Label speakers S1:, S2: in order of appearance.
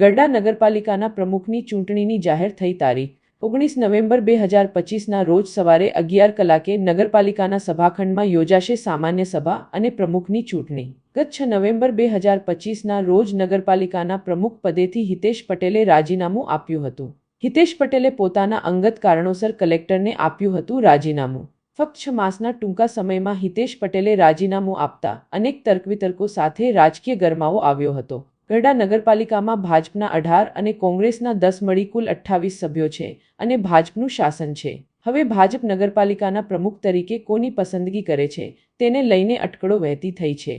S1: ગરડા નગરપાલિકાના પ્રમુખની ચૂંટણીની જાહેર થઈ તારીખ, ઓગણીસ નવેમ્બર બે હજાર પચીસના રોજ સવારે અગિયાર કલાકે નગરપાલિકાના સભાખંડમાં યોજાશે સામાન્ય સભા અને પ્રમુખની ચૂંટણી. ગત છ નવેમ્બર બે હજાર પચીસના રોજ નગરપાલિકાના પ્રમુખ પદેથી હિતેશ પટેલે રાજીનામું આપ્યું હતું. હિતેશ પટેલે પોતાના અંગત કારણોસર કલેક્ટરને આપ્યું હતું રાજીનામું. ફક્ત છ માસના ટૂંકા સમયમાં હિતેશ પટેલે રાજીનામું આપતા અનેક તર્કવિતર્કો સાથે રાજકીય ગરમાવો આવ્યો હતો. ગરડા નગરપાલિકામાં ભાજપના અઢાર અને કોંગ્રેસના દસ મળી કુલ અઠ્ઠાવીસ સભ્યો છે અને ભાજપનું શાસન છે. હવે ભાજપ નગરપાલિકાના પ્રમુખ તરીકે કોની પસંદગી કરે છે? તેને લઈને અટકળો વહેતી થઈ છે.